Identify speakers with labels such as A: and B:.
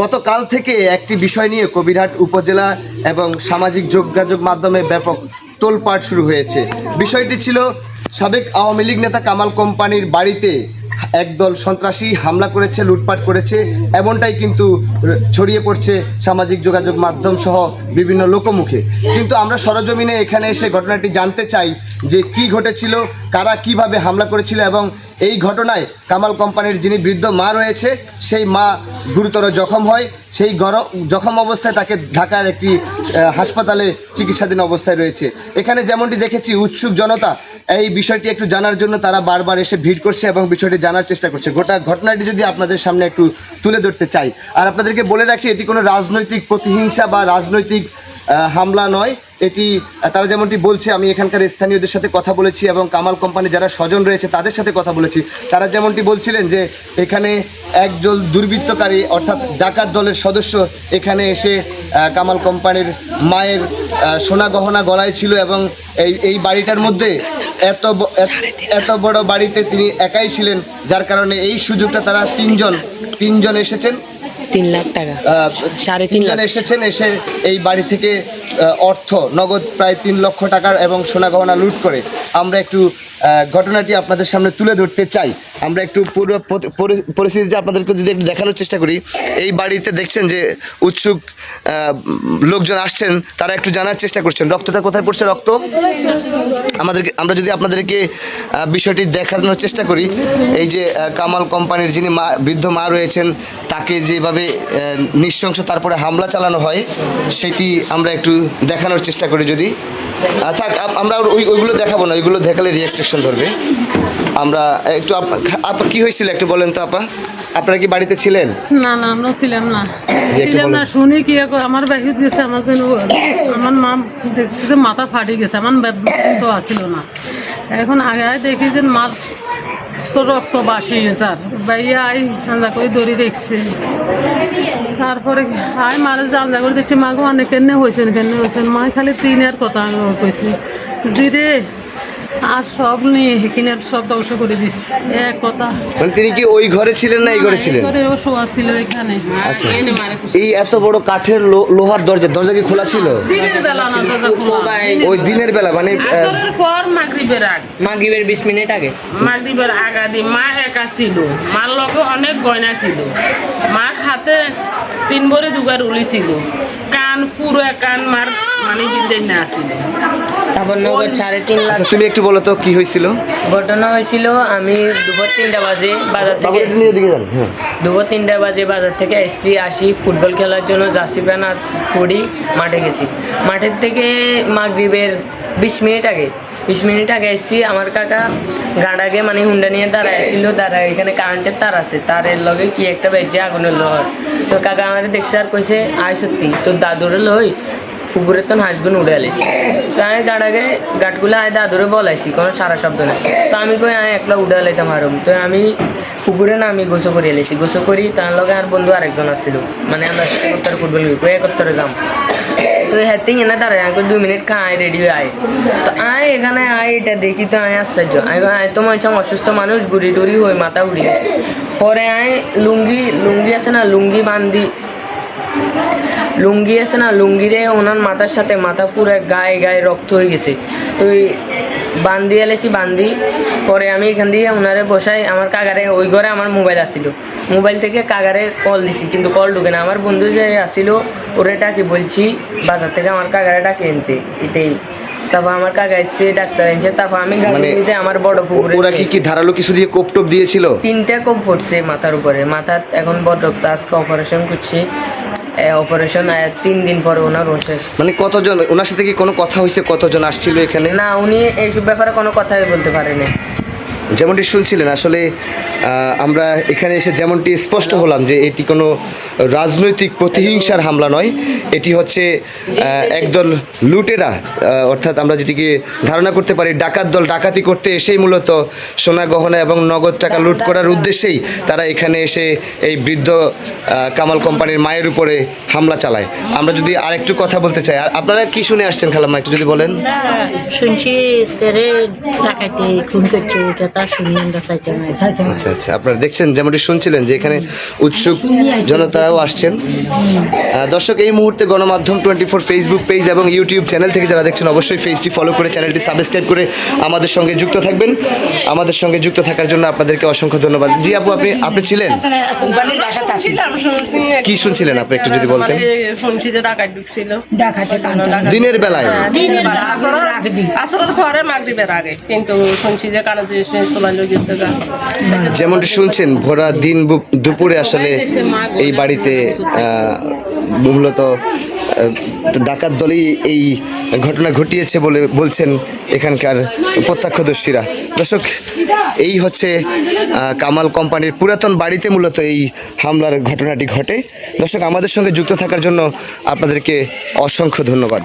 A: গতকাল থেকে একটি বিষয় নিয়ে কবিরহাট উপজেলা এবং সামাজিক যোগাযোগ মাধ্যমে ব্যাপক তোলপাট শুরু হয়েছে। বিষয়টি ছিল সাবেক আওয়ামী লীগ নেতা কামাল কোম্পানির বাড়িতে একদল সন্ত্রাসী হামলা করেছে, লুটপাট করেছে। এমনটাই কিন্তু ছড়িয়ে পড়ছে সামাজিক যোগাযোগ মাধ্যম সহ বিভিন্ন লোকমুখে। কিন্তু আমরা সরজমিনে এখানে এসে ঘটনাটি জানতে চাই যে কি ঘটেছিল, কারা কীভাবে হামলা করেছিল এবং এই ঘটনায় কামাল কোম্পানির যিনি বৃদ্ধ মা রয়েছে, সেই মা গুরুতর জখম হয়। সেই জখম অবস্থায় তাকে ঢাকার একটি হাসপাতালে চিকিৎসাধীন অবস্থায় রয়েছে। এখানে যেমনটি দেখেছি, উৎসুক জনতা, এই বিষয়টি একটু জানার জন্য তারা বারবার এসে ভিড় করছে এবং বিষয়টি জানার চেষ্টা করছে। গোটা ঘটনাটি যদি আপনাদের সামনে একটু তুলে ধরতে চাই, আর আপনাদেরকে বলে রাখি, এটি কোনো রাজনৈতিক প্রতিহিংসা বা রাজনৈতিক হামলা নয়, এটি তারা যেমনটি বলছে, আমি এখানকার স্থানীয়দের সাথে কথা বলেছি এবং কামাল কোম্পানি যারা স্বজন রয়েছে, তাদের সাথে কথা বলেছি। তারা যেমনটি বলছিলেন যে, এখানে একজন দুর্বৃত্তকারী, অর্থাৎ ডাকাত দলের সদস্য, এখানে এসে কামাল কোম্পানির মায়ের সোনা গহনা গলায় ছিল এবং এই এই বাড়িটার মধ্যে এত, এত- বড় বাড়িতে তিনি একাই ছিলেন, যার কারণে এই সুযোগটা তারা তিনজন তিনজন এসেছেন।
B: তিন লাখ টাকা। সাড়ে তিন লাখ।
A: এসেছেন এসে এই বাড়ি থেকে অর্থ নগদ প্রায় তিন লক্ষ টাকার এবং সোনা গহনা লুট করে। আমরা একটু ঘটনাটি আপনাদের সামনে তুলে ধরতে চাই। আমরা একটু পুরো পরি- পরি- আপনাদেরকে যদি একটু দেখানোর চেষ্টা করি, এই বাড়িতে দেখছেন যে উৎসুক লোকজন আসছেন, তারা একটু জানার চেষ্টা করছেন। রক্তটা কোথায় পড়ছে? রক্ত? আমাদেরকে আমরা যদি আপনাদেরকে বিষয়টি দেখানোর চেষ্টা করি, এই যে কামাল কোম্পানির যিনি মা বৃদ্ধ মা রয়েছেন, তাকে যেভাবে নৃশংস তারপরে হামলা চালানো হয়, সেটি আমরা একটু দেখানোর চেষ্টা করি যদি। থাক আমরা ওই ওইগুলো দেখাবো না, ওইগুলো দেখালে রিয়াকশন ধরবে। আমরা একটু আপ- কী হয়েছিল একটু বলেন তো আপা? আপনারা কি বাড়িতে ছিলেন?
C: না না আমরা ছিলাম না। ছিলাম না শুনি কি আমার বাহির গেছে আমার যেন আমার মা দেখছি যে মাথা ফাটি গেছে আমার তো আসিল না। এখন আগে দেখি যে মার তো রক্ত বাসি গেছে আর। বাইয়া আই আন্দা করে দড়ি দেখছে তারপরে আই মারে জানজা করে দেখছি মাগো অনেক কেন হয়েছেন কেন হয়েছেন। মা খালি তিনের কথা কইছে। জিরে আর সব নিয়ে হেকিনের সব ধ্বংস করে দিস এক কথা।
A: মানে তিনি কি ওই ঘরে ছিলেন না এই ঘরে ছিলেন?
C: করে ও শোয়া ছিল এখানে।
A: আচ্ছা। এই এত বড় কাঠের লো- লোহার দরজা দরজা কি খোলা ছিল?
C: দিনের বেলা না দরজা খোলা।
A: ওই দিনের বেলা মানে
D: আসরের পর মাগরিবের আগ।
B: মাগরিবের বিশ মিনিট আগে।
D: মাগরিবের আগাদি মা একা ছিল। মার লগে অনেক গয়না ছিল। মার হাতে তিন ভরি দুগার উলি ছিল। কান পুরো কান মার মানে না
B: তারপর নগদ সাড়ে তিন লাখ।
A: আচ্ছা তুমি একটু বলো তো কি হয়েছিল?
B: ঘটনা হয়েছিল আমি দুপুর তিনটা বাজে বাজার থেকে
A: হ্যাঁ।
B: দুপুর তিনটা বাজে বাজার থেকে এসছি আসি ফুটবল খেলার জন্য জার্সি প্যান্ট আর পড়ি মাঠে গেছি। মাঠের থেকে মাগরিবের বিশ মিনিট আগে বিশ মিনিট আগে এসছি আমার কাকা গাড়াগে মানে হুন্ডা নিয়ে দাঁড়ায় ছিল দাঁড়ায় এখানে কারেন্টের তার আছে তারের লগে কি একটা বেজে আগুনের লোহার। তো কাকা আমার দেখছে আর কইছে আয় সত্যি তোর দাদুরে লই পুকুরের তো হাঁসগুন উড়ে আলিস তো আমি গাড়াগে গাটগুলো আয় দাদুরে বলাইছি, কোনো সারা শব্দ নাই। তো আমি কই, আয়, একলা উড়ে আলাইতাম আরম তো আমি পুকুরে না, আমি গোসো করে এলেছি গোসো করি, তার লগে আর বন্ধু আরেকজন আসছিল মানে আমরা একত্তর ফুটবল কই, একত্তরে যাম। তো হ্যাঁ এনে দাঁড়ায়, আমি দুই মিনিট খাই রেডি হয়ে আয়। তো আয়, এখানে আয়, এটা দেখি তো আয়, আশ্চর্য। আমি আয় তো মনে অসুস্থ মানুষ, গুড়ি টুড়ি হয়ে মাথা উড়ি পরে আয়, লুঙ্গি লুঙ্গি আছে না, লুঙ্গি বান্ধি লুঙ্গি আছে না লুঙ্গিরে ওনার মাথার সাথে মাথা পুরো গায়ে গায়ে রক্ত হয়ে গেছে। তো বান্দি এলেছি বান্দি পরে আমি এখান দিয়ে ওনারে বসাই আমার কাগারে ওই ঘরে আমার মোবাইল আসছিল মোবাইল থেকে কাগারে কল দিছি কিন্তু কল ঢুকে না। আমার বন্ধু যে আসছিল ওরে ডাকি বলছি বাজার থেকে আমার কাগারে ডাকে এনতে এটাই। তারপর আমার কাকা এসছে ডাক্তার এনেছে তারপর আমি
A: মানে
B: যাই আমার বড় পুকুরে
A: ওরা কি কি ধারালো কিছু দিয়ে কোপ টোপ দিয়েছিল?
B: তিনটা কোপ ফুটছে মাথার উপরে। মাথার এখন বড় আজকে অপারেশন করছে। অপারেশন তিন দিন পরে ওনার শেষ।
A: মানে কতজন ওনার সাথে কি কোনো কথা হয়েছে কতজন আসছিল এখানে?
B: না উনি এইসব ব্যাপারে কোনো কথাই বলতে পারেনি।
A: যেমনটি শুনছিলেন, আসলে আমরা এখানে এসে যেমনটি স্পষ্ট হলাম যে এটি কোনো রাজনৈতিক প্রতিহিংসার হামলা নয়, এটি হচ্ছে একদল লুটেরা অর্থাৎ আমরা যেটিকে ধারণা করতে পারি, ডাকাত দল ডাকাতি করতে এসেই মূলত সোনা গহনা এবং নগদ টাকা লুট করার উদ্দেশ্যেই তারা এখানে এসে এই বৃদ্ধ কামাল কোম্পানির মায়ের উপরে হামলা চালায়। আমরা যদি আরেকটু কথা বলতে চাই, আর আপনারা কি শুনে আসছেন, খালাম্মা, একটু যদি বলেন?
E: শুনছি
A: আচ্ছা আচ্ছা আপনারা দেখছেন যেমনটি শুনছিলেন যে এখানে উৎসুক জনতারাও আসছেন। দর্শক এই মুহূর্তে Ganamadhyam twenty four Facebook page এবং ইউটিউব চ্যানেল থেকে যারা দেখছেন অবশ্যই পেজটি ফলো করে চ্যানেলটি সাবস্ক্রাইব করে আমাদের সঙ্গে যুক্ত থাকবেন। আমাদের সঙ্গে যুক্ত থাকার জন্য আপনাদেরকে অসংখ্য ধন্যবাদ। জি আপু আপনি আপনি ছিলেন? কি শুনছিলেন আপনি একটু যদি বলতেন?
F: মানে
A: দিনের বেলায়।
F: আসরের পরে মাগরিবের আগে। কিন্তু শুনছি যে কারও জিনিস চলে গেছে গা।
A: যেমনটি শুনছেন, ভোরা দিন দুপুরে আসলে এই বাড়িতে মূলত ডাকাত দলই এই ঘটনা ঘটিয়েছে বলে বলছেন এখানকার প্রত্যক্ষদর্শীরা। দর্শক, এই হচ্ছে কামাল কোম্পানির পুরাতন বাড়িতে মূলত এই হামলার ঘটনাটি ঘটে। দর্শক, আমাদের সঙ্গে যুক্ত থাকার জন্য আপনাদেরকে অসংখ্য ধন্যবাদ।